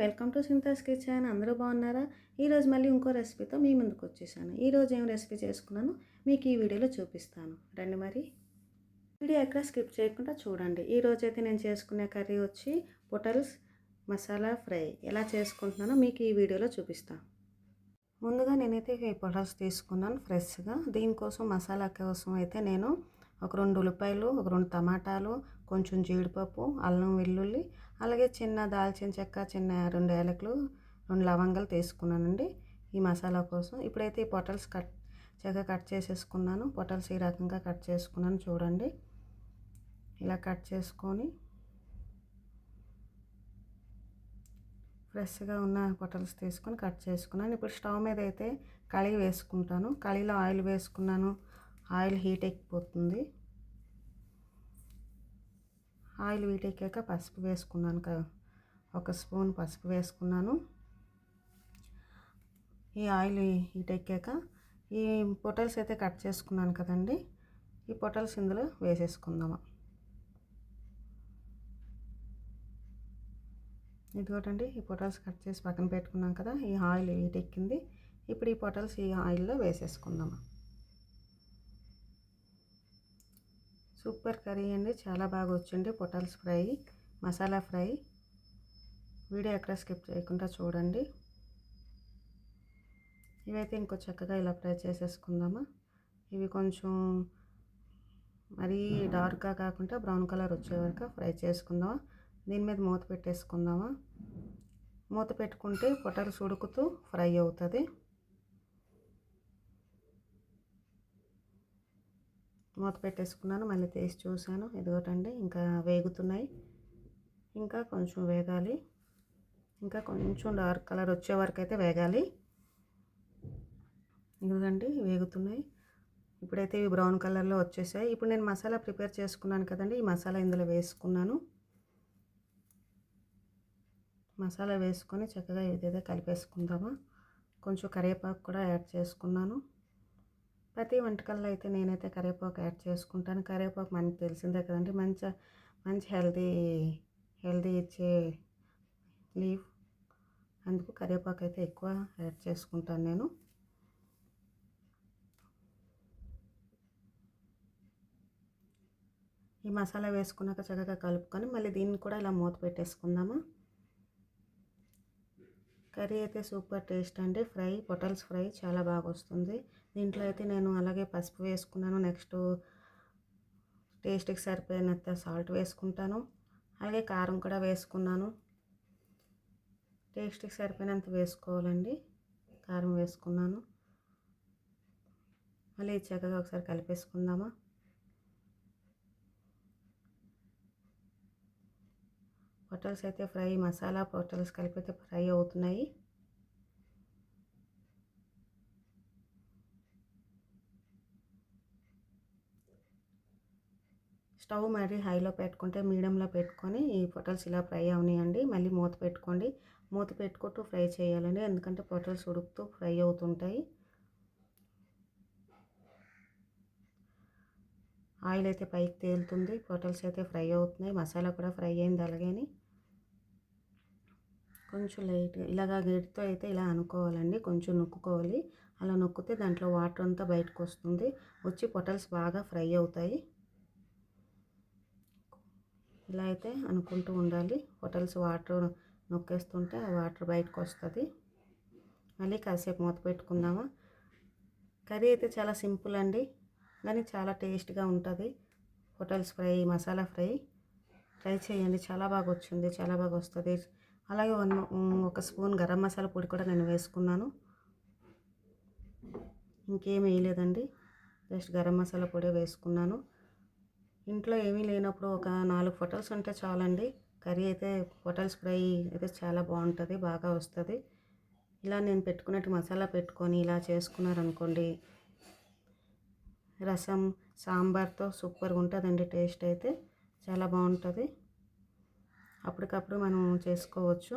Welcome to సింతాస్ kitchen. అందరూ బాగున్నారా? ఈరోజు మళ్ళీ ఇంకో రెసిపీతో మీ ముందుకు వచ్చేసాను. ఈరోజు ఏం రెసిపీ చేసుకున్నాను మీకు ఈ వీడియోలో చూపిస్తాను. రండి మరి. వీడియో ఎక్కడ స్కిప్ చేయకుండా చూడండి. ఈరోజు అయితే నేను చేసుకునే కర్రీ వచ్చి పొటల్స్ మసాలా ఫ్రై. ఎలా చేసుకుంటున్నానో మీకు ఈ వీడియోలో చూపిస్తాను. ముందుగా నేనైతే ఈ పొటల్స్ తీసుకున్నాను ఫ్రెష్గా. దీనికోసం మసాలా కోసం అయితే నేను ఒక రెండు ఉల్లిపాయలు ఒక రెండు టమాటాలు కొంచెం జీడిపప్పు అల్లం వెల్లుల్లి అలాగే చిన్న దాల్చిన చెక్క చిన్న రెండు ఏలకులు రెండు లవంగాలు తీసుకున్నానండి ఈ మసాలా కోసం. ఇప్పుడైతే ఈ పొటల్స్ కట్ చక్కగా కట్ చేసేసుకున్నాను. పొటల్స్ ఈ రకంగా కట్ చేసుకున్నాను చూడండి. ఇలా కట్ చేసుకొని ఫ్రెష్గా ఉన్న పొటల్స్ తీసుకొని కట్ చేసుకున్నాను. ఇప్పుడు స్టవ్ మీద అయితే కళీ వేసుకుంటాను. కళీలో ఆయిల్ వేసుకున్నాను. ఆయిల్ హీట్ ఎక్కిపోతుంది. ఆయిల్ వీటెక్కాక పసుపు వేసుకున్నాను ఒక స్పూన్ పసుపు వేసుకున్నాను. ఈ ఆయిల్ హీట్ ఎక్కాక ఈ పొటల్స్ అయితే కట్ చేసుకున్నాను కదండి. ఈ పొటల్స్ ఇందులో వేసేసుకుందాము ఇదిగోటండి ఈ పొటల్స్ కట్ చేసి పక్కన పెట్టుకున్నాం కదా ఈ ఆయిల్ హీట్ ఎక్కింది ఇప్పుడు ఈ పొటల్స్ ఈ ఆయిల్లో వేసేసుకుందాము సూపర్ కర్రీ అండి. చాలా బాగా వచ్చింది. పొటల్స్ ఫ్రై మసాలా ఫ్రై. వీడియో ఎక్కడ స్కిప్ చేయకుండా చూడండి. ఇవైతే ఇంకో చక్కగా ఇలా ఫ్రై చేసేసుకుందామా. ఇవి కొంచెం మరీ డార్క్గా కాకుండా బ్రౌన్ కలర్ వచ్చే వరకు ఫ్రై చేసుకుందామా. దీని మీద మూత పెట్టేసుకుందామా. మూత పెట్టుకుంటే పొటల్స్ ఉడుకుతూ ఫ్రై అవుతుంది. మూత పెట్టేసుకున్నాను మళ్ళీ తీసి చూశాను. ఇదిగోటండి ఇంకా వేగుతున్నాయి. ఇంకా కొంచెం వేగాలి. ఇంకా కొంచెం డార్క్ కలర్ వచ్చే వరకు అయితే వేగాలి. ఇదిగోండి వేగుతున్నాయి. ఇప్పుడైతే ఇవి బ్రౌన్ కలర్లో వచ్చేసాయి. ఇప్పుడు నేను మసాలా ప్రిపేర్ చేసుకున్నాను కదండి ఈ మసాలా ఇందులో వేసుకున్నాను. మసాలా వేసుకొని చక్కగా ఏదైతే కలిపేసుకుందామా. కొంచెం కరివేపాకు కూడా యాడ్ చేసుకున్నాను. ప్రతి వంటకాల్లో అయితే నేనైతే కరివేపాకు యాడ్ చేసుకుంటాను. కరివేపాకు మనకి తెలిసిందే కదండి మంచి మంచి హెల్దీ హెల్దీ ఇచ్చే లీఫ్. అందుకు కరివేపాకు అయితే ఎక్కువ యాడ్ చేసుకుంటాను నేను. ఈ మసాలా వేసుకున్నాక చక్కగా కలుపుకొని మళ్ళీ దీన్ని కూడా ఇలా మూత పెట్టేసుకుందామా. కర్రీ అయితే సూపర్ టేస్ట్ అండి. ఫ్రై పొటల్స్ ఫ్రై చాలా బాగా వస్తుంది. దీంట్లో అయితే నేను అలాగే పసుపు వేసుకున్నాను. నెక్స్ట్ టేస్ట్కి సరిపోయినంత సాల్ట్ వేసుకుంటాను. అలాగే కారం కూడా వేసుకున్నాను. టేస్ట్కి సరిపోయినంత వేసుకోవాలండి. కారం వేసుకున్నాను. మళ్ళీ చక్కగా ఒకసారి కలిపేసుకుందామా? పొటల్స్ అయితే ఫ్రై మసాలా పొటల్స్ కలిపి అయితే ఫ్రై అవుతున్నాయి. స్టవ్ మరి హైలో పెట్టుకుంటే మీడియంలో పెట్టుకొని ఈ పొటల్స్ ఇలా ఫ్రై అవనియండి. మళ్ళీ మూత పెట్టుకోండి. మూత పెట్టుకుంటూ ఫ్రై చేయాలండి. ఎందుకంటే పొటల్స్ ఉడుకుతూ ఫ్రై అవుతుంటాయి. ఆయిల్ అయితే పైకి తేలుతుంది. పొటల్స్ అయితే ఫ్రై అవుతున్నాయి. మసాలా కూడా ఫ్రై అయింది అలాగని. కొంచెం లైట్గా ఇలాగా గేట్తో అయితే ఇలా అనుకోవాలండి. కొంచెం నొక్కుకోవాలి. అలా నొక్కితే దాంట్లో వాటర్ అంతా బయటకు వస్తుంది. వచ్చి పొటల్స్ బాగా ఫ్రై అవుతాయి. ఇలా అయితే అనుకుంటూ ఉండాలి. హోటల్స్ వాటర్ నొక్కేస్తుంటే ఆ వాటర్ బయటకు వస్తుంది మళ్ళీ కాసేపు మూత పెట్టుకుందామా? కర్రీ అయితే చాలా సింపుల్ అండి. కానీ చాలా టేస్ట్గా ఉంటుంది. Hotels fry masala fry. Try చేయండి. చాలా బాగా వచ్చింది చాలా బాగా వస్తుంది అలాగే వన్ ఒక స్పూన్ గరం మసాలా పొడి కూడా నేను వేసుకున్నాను. ఇంకేం వేయలేదండి. జస్ట్ గరం మసాలా పొడి వేసుకున్నాను. ఇంట్లో ఏమీ లేనప్పుడు ఒక నాలుగు ఫొటోస్ ఉంటే చాలండి. కర్రీ అయితే పొటల్స్ ఫ్రై అయితే చాలా బాగుంటుంది బాగా వస్తుంది. ఇలా నేను పెట్టుకున్నట్టు మసాలా పెట్టుకొని ఇలా చేసుకున్నారనుకోండి రసం సాంబార్తో సూపర్గా ఉంటుందండి టేస్ట్ అయితే చాలా బాగుంటుంది. అప్పటికప్పుడు మనం చేసుకోవచ్చు.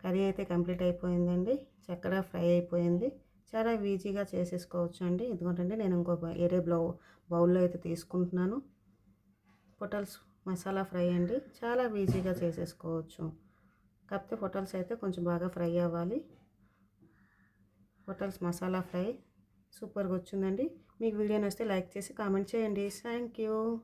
కర్రీ అయితే కంప్లీట్ అయిపోయిందండి చక్కగా ఫ్రై అయిపోయింది. చాలా ఈజీగా చేసేసుకోవచ్చు అండి ఎందుకంటే నేను ఇంకో వేరే బ్లౌ బౌల్లో అయితే తీసుకుంటున్నాను. పొటల్స్ మసాలా ఫ్రై అండి. చాలా ఈజీగా చేసేసుకోవచ్చు. కాకపోతే హోటల్స్ అయితే కొంచెం బాగా ఫ్రై అవ్వాలి. పొటల్స్ మసాలా ఫ్రై సూపర్గా వచ్చిందండి. మీకు వీడియో నచ్చితే లైక్ చేసి కామెంట్ చేయండి. Thank you.